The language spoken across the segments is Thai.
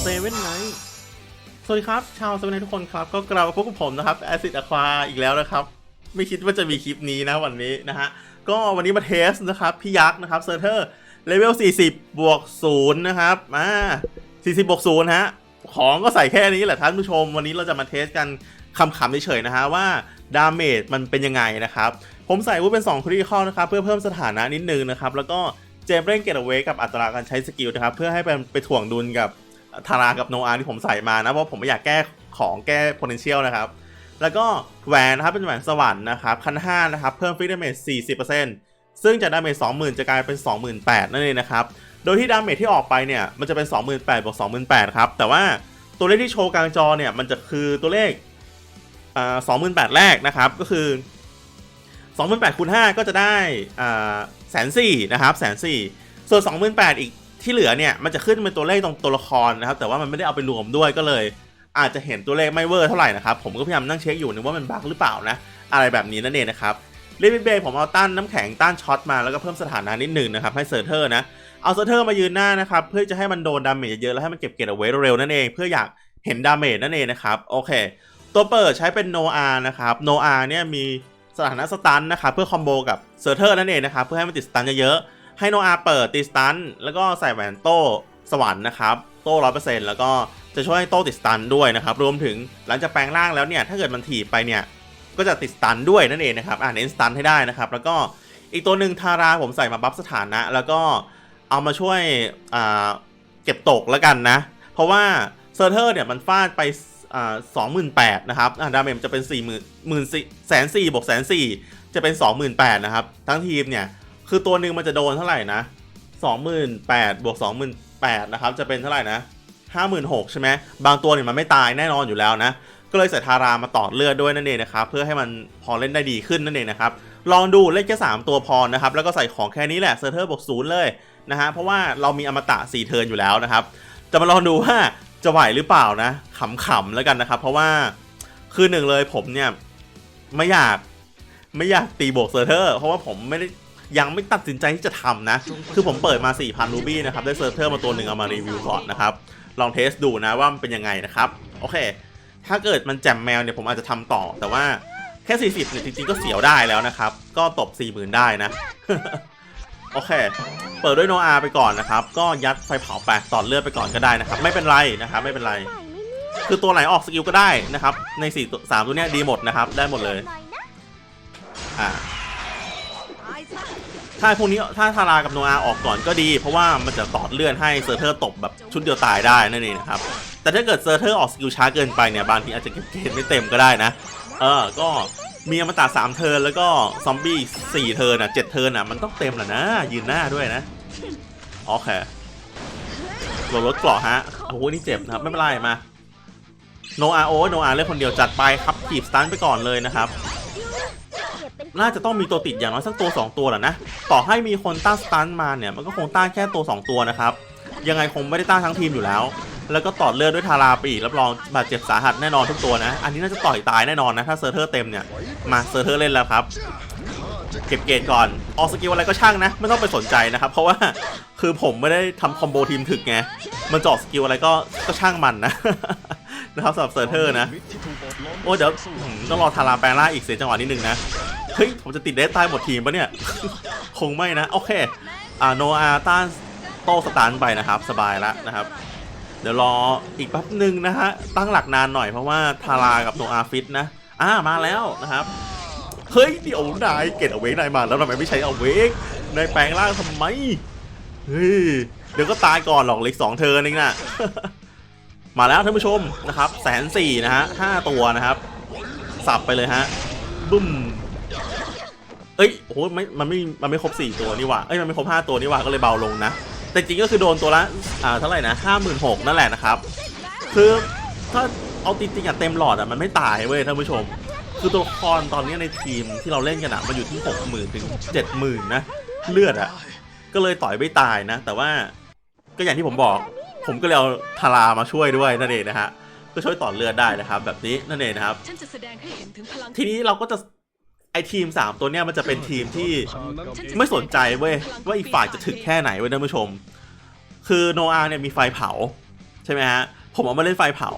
เซเว่นไนท์สวัสดีครับ ชาวเซเว่นไนท์ทุกคนครับ ก็กลับมาพบกับผมนะครับแอซิดอะควาอีกแล้วนะครับ ไม่คิดว่าจะมีคลิปนี้นะวันนี้นะฮะ ก็วันนี้มาเทสนะครับ พี่ยักษ์นะครับเซอร์เทอร์เลเวล 40 บวก 0 นะครับอ่า40 บวก 0 ฮะ ของก็ใส่แค่นี้แหละท่านผู้ชม วันนี้เราจะมาเทสกันคำๆเฉยๆนะฮะว่าดาเมจมันเป็นยังไงนะครับ ผมใส่ว่าเป็น2คริติคอลนะครับ เพื่อเพิ่มสถานะนิดนึงนะครับ แล้วก็ จมเร่งเกตเอาไว้กับอัตราการใช้สกิลนะครับ เพื่อให้ไปไปถ่วงดุลกับทารากับโนอาที่ผมใส่มานะ เพราะผมไม่อยากแก้ของแก้ potential นะครับ แล้วก็แหวนนะครับ เป็นแหวนสวรรค์นะครับ คัน5นะครับ เพิ่มฟิกดาเมจ40%ซึ่งจากดาเมจ20,000 จะกลายเป็น 28,000นั่นเองนะครับ โดยที่ดาเมจที่ออกไปเนี่ย มันจะเป็น 28,000บวก28,000ครับ แต่ว่าตัวเลขที่โชว์กลางจอเนี่ย มันจะคือตัวเลขอ่า28,000แรกนะครับ ก็คือ 28,000คูณ5ก็จะได้อ่า แสนสี่นะครับแสนสี่ส่วน 28,000 อีกที่เหลือเนี่ยมันจะขึ้นเป็นตัวเลขตรงตัวละครนะครับ แต่ว่ามันไม่ได้เอาไปรวมด้วยก็เลย อาจจะเห็นตัวเลขไม่เวอร์เท่าไหร่นะครับ ผมก็พยายามนั่งเช็คอยู่นะว่ามันบั๊กหรือเปล่านะ อะไรแบบนี้นั่นเองนะครับลิมิเบย์ผมเอาต้านน้ำแข็งต้านช็อตมาแล้วก็เพิ่มสถานะนิดหนึ่งนะครับให้เซอร์เทอร์นะเอาเซอร์เทอร์มายืนหน้านะครับเพื่อจะให้มันโดนดาเมจเยอะๆแล้วให้มันเก็บเกรดเอาไว้เร็วๆนั่นเองเพื่ออยากเห็นดาเมจนั่นเองนะครับโอเค ตัวเปิดใช้เป็นโนอานะครับโนอาเนี่ยมี สถานะสตันนะครับเพื่อคอมโบกับเซอร์เทอร์นั่นเองนะครับเพื่อให้มันติดสตันเยอะๆให้โนอาเปิดติดสตันแล้วก็ใส่แหวนโต้สวรรค์นะครับโต้ร้อยเปอร์เซ็นต์แล้วก็จะช่วยให้โต้ติดสตันด้วยนะครับรวมถึงหลังจากแปลงร่างแล้วเนี่ยถ้าเกิดมันถีบไปเนี่ยก็จะติดสตันด้วยนั่นเองนะครับอ่าเน้นสตันให้ได้นะครับแล้วก็อีกตัวหนึ่งทาราผมใส่มาบัฟสถานะ แล้วก็เอามาช่วยเก็บตกแล้วกันนะ เพราะว่าเซอร์เทอร์เนี่ยมันฟาดไป สองหมื่นแปดนะครับอ่าดาเมจมันจะเป็นสี่หมื่นหมื่นสี่แสนสี่บวกแสนสี่จะเป็นสองหมื่นแปดนะครับ ทั้งทีมเนี่ย คือตัวหนึ่งมันจะโดนเท่าไหร่นะสองหมื่นแปดบวกสองหมื่นแปดนะครับจะเป็นเท่าไหร่นะห้าหมื่นหกใช่ไหมบางตัวเนี่ยมันไม่ตายแน่นอนอยู่แล้วนะก็เลยใส่ทารามาต่อเลือดด้วยนั่นเองนะครับเพื่อให้มันพอเล่นได้ดีขึ้นนั่นเองนะครับลองดูเล่นแค่สามตัวพอนะครับแล้วก็ใส่ของแค่นี้แหละเซอร์เทอร์บวกศูนย์เลยนะฮะเพราะว่าเรามีอมตะ4เทิร์นอยู่แล้วนะครับจะมาลองดูว่า จะไหวหรือเปล่านะขำๆแล้วกันนะครับ เพราะว่าคือหนึ่งเลยผมเนี่ย ไม่อยากไม่อยากตีบวกเซอร์เทอร์เพราะว่าผมไม่ได้ยังไม่ตัดสินใจที่จะทำนะ คือผมเปิดมา 4,000 รูบี้นะครับ ได้เซอร์เทอร์มาตัวหนึ่งเอามารีวิวก่อนนะครับ ลองเทสดูนะว่ามันเป็นยังไงนะครับ โอเค ถ้าเกิดมันแจมแมวเนี่ยผมอาจจะทำต่อ แต่ว่าแค่ 40เนี่ยจริงๆก็เสียวได้แล้วนะครับ ก็ตบ 40,000 ได้นะ โอเค เปิดด้วยโนอาไปก่อนนะครับ ก็ยัดไฟเผาไปต่อเลือดไปก่อนก็ได้นะครับ ไม่เป็นไรนะครับ ไม่เป็นไร คือตัวไหนออกสกิลก็ได้นะครับ ใน4ตัว3ตัวเนี้ยดีหมดนะครับ ได้หมดเลย อ่า ถ้าพวกนี้ถ้าทารากับโนอาออกก่อนก็ดี เพราะว่ามันจะต่อเลือนให้เซอร์เทอร์ตบแบบชุดเดียวตายได้นั่นเองนะครับ แต่ถ้าเกิดเซอร์เทอร์ออกสกิลช้าเกินไปเนี่ย บางทีอาจจะเก็บเกรดไม่เต็มก็ได้นะ เออ ก็ มีอมตะ3เทิร์นแล้วก็ซอมบี้4เทิร์นอะ7เทิร์นอะมันต้องเต็มแหละนะ ยืนหน้าด้วยนะโอเคโหลดรถเกราะฮะโอ้โหนี่เจ็บนะครับไม่เป็นไรมาโนอาโอโนอาเล่นคนเดียวจัดไปครับขีบสตันไปก่อนเลยนะครับ น่าจะต้องมีตัวติดอย่างน้อยสักตัว 2 ตัวแหละนะ ต่อให้มีคนต้านสตันมาเนี่ย มันก็คงต้านแค่ตัว 2 ตัวนะครับ ยังไงคงไม่ได้ต้านทั้งทีมอยู่แล้ว แล้วก็ต่อเลือดด้วยทาราปีรับรองบาดเจ็บสาหัสแน่นอนทุกตัวนะ อันนี้น่าจะต่อยตายแน่นอนนะ ถ้าเซอร์เทอร์เต็มเนี่ย มาเซอร์เทอร์เล่นแล้วครับ เก็บเกรดก่อน ออกสกิลอะไรก็ช่างนะ ไม่ต้องไปสนใจนะครับ เพราะว่าคือผมไม่ได้ทำคอมโบทีมถึกไง มันจาะสกิลอะไรก็ก็ช่างมันนะนะครับสำหรับเซอร์เทอร์นะ โอ้เดี๋ยวต้องรอทาราแปลงร่างอีกเสียจังหวะนิดนึงนะ เฮ้ย ผมจะติดเดสตายหมดทีมปะเนี่ย คงไม่นะ โอเค อ่าโนอาต้านโต้สตันไปนะครับ สบายแล้วนะครับ เดี๋ยวรออีกแป๊บหนึ่งนะฮะ ตั้งหลักนานหน่อยเพราะว่าทารากับโนอาฟิตนะ อ่ามาแล้วนะครับ เฮ้ยเดี๋ยวนายเกตเอาเวกนายมาแล้วทำไมไม่ใช้เอาเวกนายแปลงร่างทำไม เฮ้ย เดี๋ยวก็ตายก่อนหรอกเล็กสองเธอเองนะมาแล้วท่านผู้ชมนะครับแสนสี่นะฮะห้าตัวนะครับ สับไปเลยฮะบึ้มเอ้ยโอ้โหไม่มันไม่มันไม่ครบสี่ตัวนี่หว่าเอ้ยมันไม่ครบห้าตัวนี่หว่าก็เลยเบาลงนะ แต่จริงก็คือโดนตัวละอ่าเท่าไหร่นะห้าหมื่นหกนั่นแหละนะครับ คือถ้าเอาจริงๆอะเต็มหลอดอะมันไม่ตายเว้ยท่านผู้ชม คือตัวละครตอนนี้ในทีมที่เราเล่นกันอะมันอยู่ที่หกหมื่นถึงเจ็ดหมื่นนะเลือดอะก็เลยต่อยไม่ตายนะ แต่ว่าก็อย่างที่ผมบอก ผมก็เลยเอาทารามาช่วยด้วยนั่นเองนะฮะก็ช่วยต่อเลือดได้นะครับ แบบนี้นั่นเองนะครับฉันจะแสดงให้เห็นถึงพลังทีนี้เราก็จะ ไอทีม 3 ตัวเนี้ยมันจะเป็นทีมที่ไม่สนใจเว้ยว่าอีกฝ่ายจะถึกแค่ไหนเว้ยท่านผู้ชมคคือโนอาเนี่ยมีไฟเผา ใช่ไหมฮะ ผมเอามาเล่นไฟเผา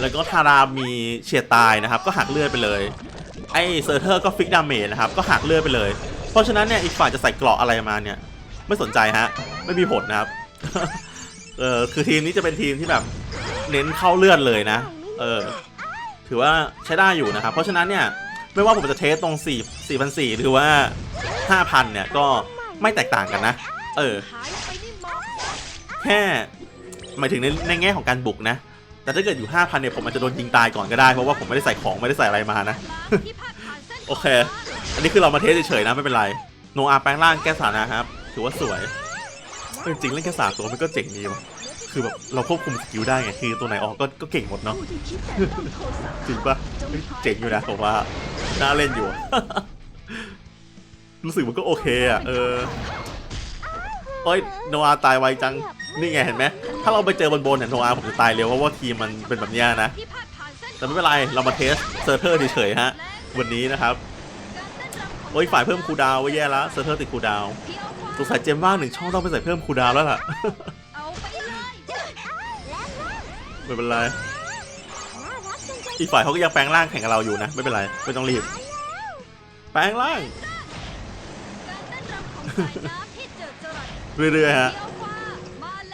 แล้วก็ทารามีเฉียดตายนะครับ ก็หักเลือดไปเลย ไอ้เซอร์เทอร์ก็ฟิกดาเมจนะครับ ก็หักเลือดไปเลย เพราะฉะนั้นเนี่ยอีกฝ่ายจะใส่เกราะอะไรมาเนี่ย ไม่สนใจฮะ ไม่มีผลนะครับ เออคือทีมนี้จะเป็นทีมที่แบบเน้นเข้าเลือดเลยนะ เออ ถือว่าใช้ได้อยู่นะครับ เพราะฉะนั้นเนี่ย ไม่ว่าผมจะเทสตรง4 4 0 0หรือว่า 5,000 เนี่ยก็ไม่แตกต่างกันนะ เออ แค่หมายถึงในในแง่ของการบุกนะ แต่ถ้าเกิดอยู่ 5,000 เนี่ยผมอาจจะโดนยิงตายก่อนก็ได้ เพราะว่าผมไม่ได้ใส่ของไม่ได้ใส่อะไรมานะ โอเค อันนี้คือเรามาเทสเฉยๆนะไม่เป็นไร โนอาแปลงร่างแก้สานะครับ ถือว่าสวย จริงๆเล่นแค่สาตัวมันก็เจ๋งดีว่ะ คือแบบเราควบคุมสกิลได้ไงคือตัวไหนออกก็ก็เก่งหมดเนาะผู้ที่คิดแต่ต้องโทสะจริงปะเฮ้ยเจ๋งอยู่นะผมว่าน่าเล่นอยู่ รู้สึกมันก็โอเคอะเออโอ้ยโนอาตายไวจังนี่ไงเห็นไหมถ้าเราไปเจอบนบนๆเนี่ยโนอาผมจะตายเร็วเพราะว่าทีมมันเป็นแบบเนี้ยนะที่พาดผ่านเส้นแต่ไม่เป็นไรเรามาเทสเซอร์เทอร์เฉยๆฮะวันนี้นะครับโอ้ยฝ่ายเพิ่มคูลดาวน์ไว้แย่ละเซอร์เทอร์ติดคูลดาวน์สงสัยเจมว่างหนึ่งช่องต้องไปใส่เพิ่มคูลดาวน์แล้วล่ะเอาไปเลย ไม่เป็นไร อีกฝ่ายเขาก็ยังแปลงร่างแข่งกับเราอยู่นะ ไม่เป็นไร ไม่ต้องรีบ แปลงร่าง เรื่อยๆฮะ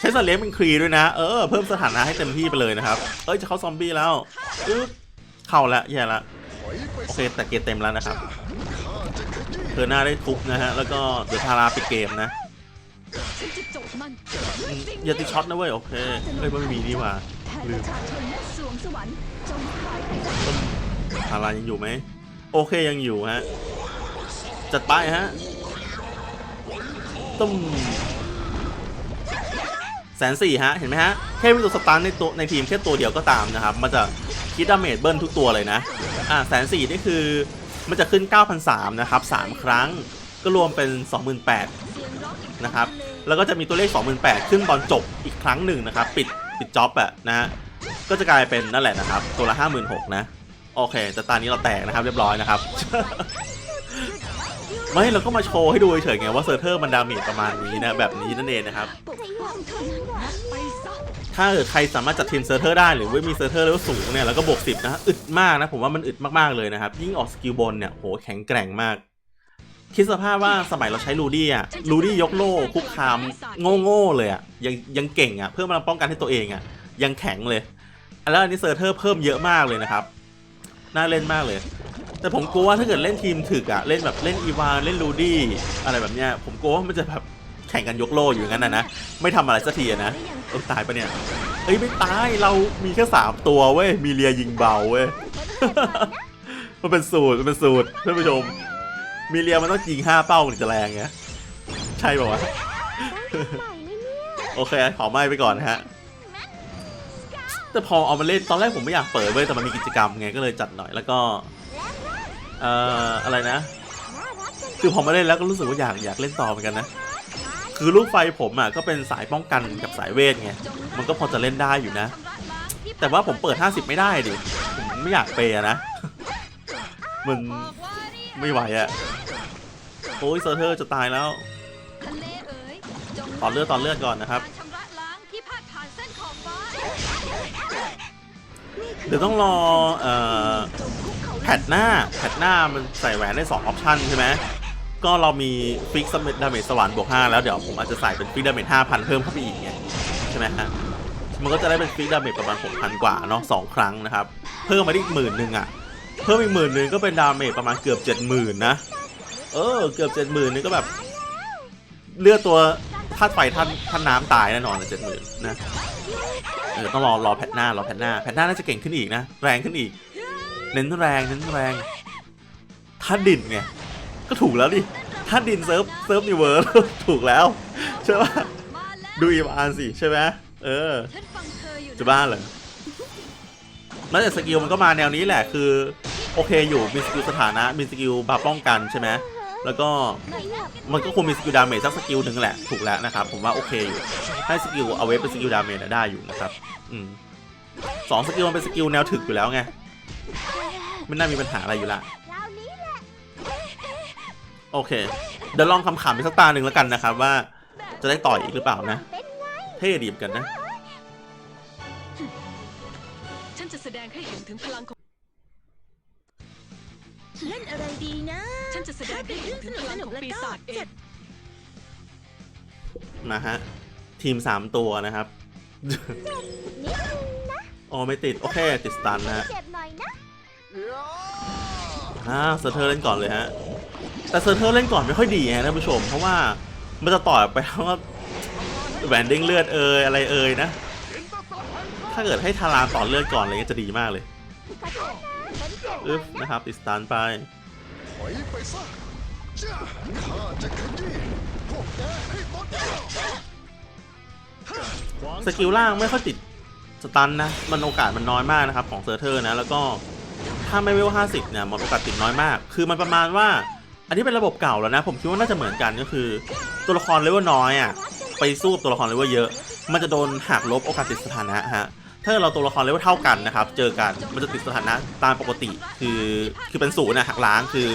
ใช้สัตว์เลี้ยงเป็นครีด้วยนะ เออ เพิ่มสถานะให้เต็มที่ไปเลยนะครับ เอ้ย จะเข้าซอมบี้แล้วอึ๊บเข้าละแย่ละ โอเค แต่เกมเต็มแล้วนะครับเธอหน้าได้ทุบนะฮะ แล้วก็เดี๋ยวทาราปิดเกมนะอย่าติดช็อตนะเว้ย โอเคเอ้ยไม่มีนี่ว่า แทนปรานและสวงสวรรค์จงหารายังอยู่ไหม โอเคยังอยู่ฮะ จัดไปฮะตุ้มแสนสี่ฮะ เห็นไหมฮะ แค่มีตัวสตาร์ในตัวในทีมแค่ตัวเดียวก็ตามนะครับ มันจะคิดดาเมจเบิ้ลทุกตัวเลยนะ อ่าแสนสี่นี่คือ มันจะขึ้น 9,003นะครับ 3 ครั้งก็รวมเป็น 28,000เสียงร้องอีกนะครับ แล้วก็จะมีตัวเลข 28,000 ขึ้นตอนจบอีกครั้งหนึ่งนะครับ ปิด ปิดจ็อบอะนะฮะก็จะกลายเป็นนั่นแหละนะครับ ตัวละ56,000นะ โอเค แต่ตอนนี้เราแตกนะครับเรียบร้อยนะครับ ไม่เราก็มาโชว์ให้ดูเฉยๆไงว่าเซอร์เทอร์มันดาเมจประมาณนี้นะ แบบนี้นั่นเองนะครับ ถ้าเกิดใครสามารถจัดทีมเซอร์เทอร์ได้หรือว่ามีเซอร์เทอร์เลเวลสูงเนี่ยแล้วก็บวกสิบนะอึดมากนะผมว่ามันอึดมากๆเลยนะครับ ยิ่งออกสกิลบนเนี่ยโหแข็งแกร่งมาก คิดสภาพว่าสมัยเราใช้ลูดี้อะลูดี้ยกโล่คุกคามโง่ๆเลยอะยังยังเก่งอะเพื่อมาป้องกันให้ตัวเองอะยังแข็งเลย แล้วอันนี้เซอร์เทอร์เพิ่มเยอะมากเลยนะครับ น่าเล่นมากเลย แต่ผมกลัวว่าถ้าเกิดเล่นทีมถึกอะเล่นแบบเล่นอีวานเล่นลูดี้อะไรแบบเนี้ยผมกลัวว่ามันจะแบบแข่งกันยกโล่อยู่งั้นนะนะไม่ทำอะไรสักทีนะเออตายปะเนี่ยเอ้ยไม่ตายเรามีแค่สามตัวเว้ยมีเลียยิงเบาเว้ยมันเป็นสูตรมันเป็นสูตรท่านผู้ชม มีเลียมันต้องยิงห้าเป้าถึงจะแรงไงใช่ป่าวะโอเคขอไม่ไปก่อนนะฮะแต่พอเอามาเล่นตอนแรกผมไม่อยากเปิดเว้ยแต่มันมีกิจกรรมไงก็เลยจัดหน่อยแล้วก็เอ่ออะไรนะคือพอมาเล่นแล้วก็รู้สึกว่าอยากอยากเล่นต่อเหมือนกันนะคือลูกไฟผมอะก็เป็นสายป้องกันกับสายเวทไงมันก็พอจะเล่นได้อยู่นะ แต่ว่าผมเปิด 50 ไม่ได้ดิผมไม่อยากเปย์อะนะมัน ไม่ไหวอะโอ้ยเซอร์เทอร์จะตายแล้วทะเลเอ๋ยจงต่อเลือดต่อเลือดก่อนนะครับ การชำระล้างที่พาดผ่านเส้นขอบฟ้าเดี๋ยวต้องรอเอ่อแพทหน้าแพทหน้ามันใส่แหวนได้2ออปชันใช่ไหมก็เรามีฟิกซ์ดาเมจสวรรค์บวก5แล้วเดี๋ยวผมอาจจะใส่เป็นฟิกดาเมจ5,000 เพิ่มเข้าไปอีกไงใช่ไหมฮะมันก็จะได้เป็นฟิกดาเมจประมาณ 6,000 กว่าเนาะสองครั้งนะครับ เพิ่มมาได้อีกหมื่นหนึ่งอะ เพิ่มอีกหมื่นหนึ่งก็เป็นดาเมจประมาณเกือบ70,000นนะ เออ เกือบ70,000นี่ก็แบบ เลือดตัวธาตุไฟท่านท่านน้ำตายแน่นอนเลย70,000นนะเออต้องรอรอแพทหน้ารอแพทหน้าแพทหน้าน่าจะเก่งขึ้นอีกนะ แรงขึ้นอีก เน้นแรงเน้นแรงท่าดินไงก็ถูกแล้วดิท่าดินเซิร์ฟเซิร์ฟนิเวิร์สถูกแล้วใช่ปะมาดูอีวานสิใช่ไหมเออจะบ้าเหรอ แล้วแต่สกิลมันก็มาแนวนี้แหละคือโอเคอยู่มีสกิลสถานะมีสกิลบาป้องกันใช่ไหมแล้วก็มันก็คงมีสกิลดาเมจสักสกิลหนึ่งแหละถูกแล้วนะครับผมว่าโอเคอยู่ให้สกิลเอาไว้เป็นสกิลดาเมจน่ะได้อยู่นะครับอืมสองสกิลมันเป็นสกิลแนวถึกอยู่แล้วไงไม่น่ามีปัญหาอะไรอยู่ละโอเค เดี๋ยวลองคำขำอีกสักตาหนึ่งแล้วกันนะครับว่าจะได้ต่อยอีกหรือเปล่านะ เทท่ดีเหมือนกันนะ งให้เห็นถึงพลังของ เล่นอะไรดีนะฉันจะแสดงให้เห็นถึงพลังของปีศาจเองนะฮะ ทีม 3 ตัวนะครับนิดนึงนะอ๋อไม่ติด โอเค ติดสตันนะฮะเจ็บหน่อยนะอ่าเซอร์เทอร์เล่นก่อนเลยฮะ แต่เซอร์เทอร์เล่นก่อนไม่ค่อยดีฮะท่านผู้ชม เพราะว่ามันจะต่อยไปแล้วก็แหวนเด้งเลือดเอยอะไรเอยนะ ถ้าเกิดให้ทารานต่อเลือดก่อนอะไรเงี้ยจะดีมากเลยขอโทษนะฉันเจ็บหน่อึ๊อบยนะนะครับติดสตันไปถอยไปซะจ้าข้าจะขยี้พวกแกให้หมดสกิลล่างไม่ค่อยติดสตันนะ มันโอกาสมันน้อยมากนะครับของเซอร์เทอร์นะ แล้วก็ถ้าไม่เวล 50 เนี่ยมันโอกาสติดน้อยมาก คือมันประมาณว่า อันนี้เป็นระบบเก่าแล้วนะ ผมคิดว่าน่าจะเหมือนกันก็คือ ตัวละครเลเวลน้อยอะไปสู้กับตัวละครเลเวลเยอะ มันจะโดนหักลบโอกาสติดสถานะฮะ ถ้าเราตัวละครเลเวลเท่ากันนะครับ เจอกันมันจะติดสถานะตามปกติ คือคือเป็นศูนย์นะหักล้างคือ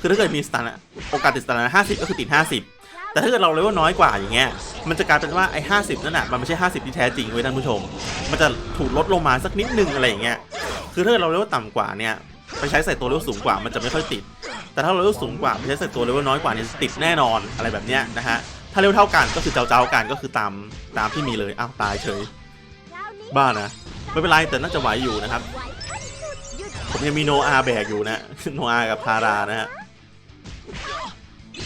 คือถ้าเกิดมีสถานะโอกาสติดสถานะ 50 ก็คือติด 50 แต่ถ้าเกิดเราเลเวลน้อยกว่าอย่างเงี้ยมันจะกลายเป็นว่าไอ้ห้าสิบนั่นน่ะมันไม่ใช่ 50 ที่แท้จริงเว้ยท่านผู้ชม มันจะถูกลดลงมาสักนิดนึงอะไรอย่างเงี้ยคือถ้าเกิดเราเลเวลต่ำกว่าเนี่ยไปใช้ใส่ตัวเลเวลสูงกว่ามันจะไม่ค่อยติด แต่ถ้าเราเลเวลสูงกว่าไปใช้ใส่ตัวเลเวลน้อยกว่าเนี่ยติดแน่นอนอะไรแบบเนี้ยนะฮะถ้าเลเวลเท่ากันก็คือเจ้าเจ้ากันก็คือตามตามที่มีเลยอ้าวตายเฉย บ้านะ ไม่เป็นไรแต่น่าจะไหวอยู่นะครับ ผมยังมีโนอาแบกอยู่นะ โนอากับทารานะฮะ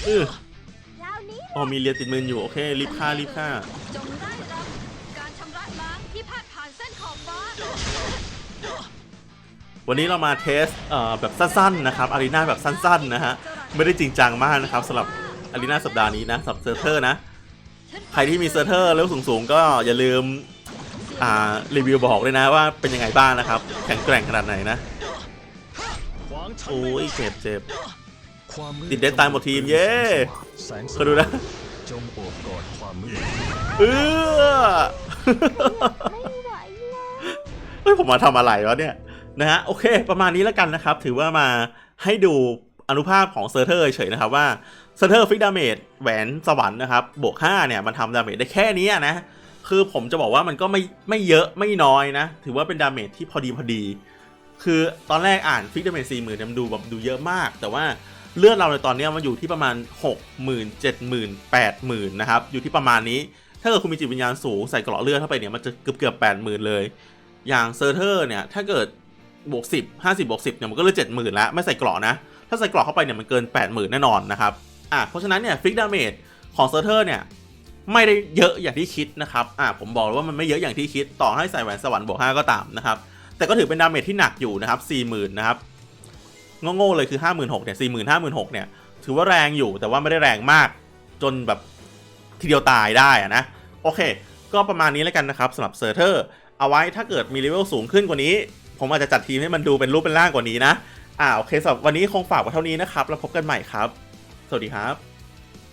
เออพอมีเรียติดมืออยู่ โอเค รีบฆ่ารีบฆ่าจงได้รับกาล้างที่พาดผ่านเส้นขอบฟ้าวันนี้เรามาเทสเอ่อแบบสั้นๆนะครับอารีนาแบบสั้นๆนะฮะไม่ได้จริงจังมากนะครับสำหรับอารีนาสัปดาห์นี้นะสำหรับเซอร์เทอร์นะ ใครที่มีเซอร์เทอร์เลเวลสูงๆ ก็อย่าลืม รีวิวบอกเลยนะว่าเป็นยังไงบ้างนะครับแข็งแกร่งขนาดไหนนะขวางฉันโอ้ยเจ็บเจ็บความมืติดเดดตายหมดทีมเย้แสงสก็ดูนะจงโอบกอดความมืดเออไม่ไหวแล้วเฮ้ยผมมาทำอะไรวะเนี่ยนะฮะโอเค ประมาณนี้แล้วกันนะครับ ถือว่ามาให้ดูอนุภาพของเซอร์เทอร์เฉยๆนะครับว่าเซอร์เทอร์ฟิกดาเมจแหวนสวรรค์นะครับบวก5เนี่ย มันทำดาเมจได้แค่เนี้ยนะ คือผมจะบอกว่ามันก็ไม่ไม่เยอะไม่น้อยนะ ถือว่าเป็นดาเมจที่พอดีพอดี คือตอนแรกอ่านฟิกดาเมจสี่หมื่นมันดูแบบดูเยอะมาก แต่ว่าเลือดเราในตอนนี้มันอยู่ที่ประมาณ 6 0 0 0 0 7 0 0 0 0 8 0,000นะครับ อยู่ที่ประมาณนี้ ถ้าเกิดคุณมีจิตวิญญาณสูงใส่กราะเลือดเข้าไปเนี่ยมันจะเกือบเกือบแปดหมื่นเลย อย่างเซอร์เทอร์เนี่ยถ้าเกิดบวกสิบห้าสิบบวกสิบเนี่ยมันก็เลยเจ็ดหมื่นแล้วไม่ใส่กราะนะ ถ้าใส่กราะเข้าไปเนี่ยมันเกินแปดหมื่นแน่นอนนะครับ อะเพราะฉะนั้นเนี่ยฟิกดาเมจของเซอร์เทอร์เนี่ย ไม่ได้เยอะอย่างที่คิดนะครับ อะผมบอกเลยว่ามันไม่เยอะอย่างที่คิด ต่อให้ใส่แหวนสวรรค์บวกห้าก็ตามนะครับ แต่ก็ถือเป็นดาเมจที่หนักอยู่นะครับสี่หมื่นนะครับโง่ๆเลยคือห้าหมื่นหกเนี่ยสี่หมื่นห้าหมื่นหกเนี่ย ถือว่าแรงอยู่แต่ว่าไม่ได้แรงมาก จนแบบทีเดียวตายได้อะนะ โอเค ก็ประมาณนี้แล้วกันนะครับสำหรับเซอร์เทอร์เอาไว้ถ้าเกิดมีเลเวลสูงขึ้นกว่านี้ ผมอาจจะจัดทีมให้มันดูเป็นรูปเป็นร่างกว่านี้นะอ่าโอเคสำหรับวันนี้คงฝากไว้เท่านี้นะครับ แล้วพบกันใหม่ครับ สวัสดีครับ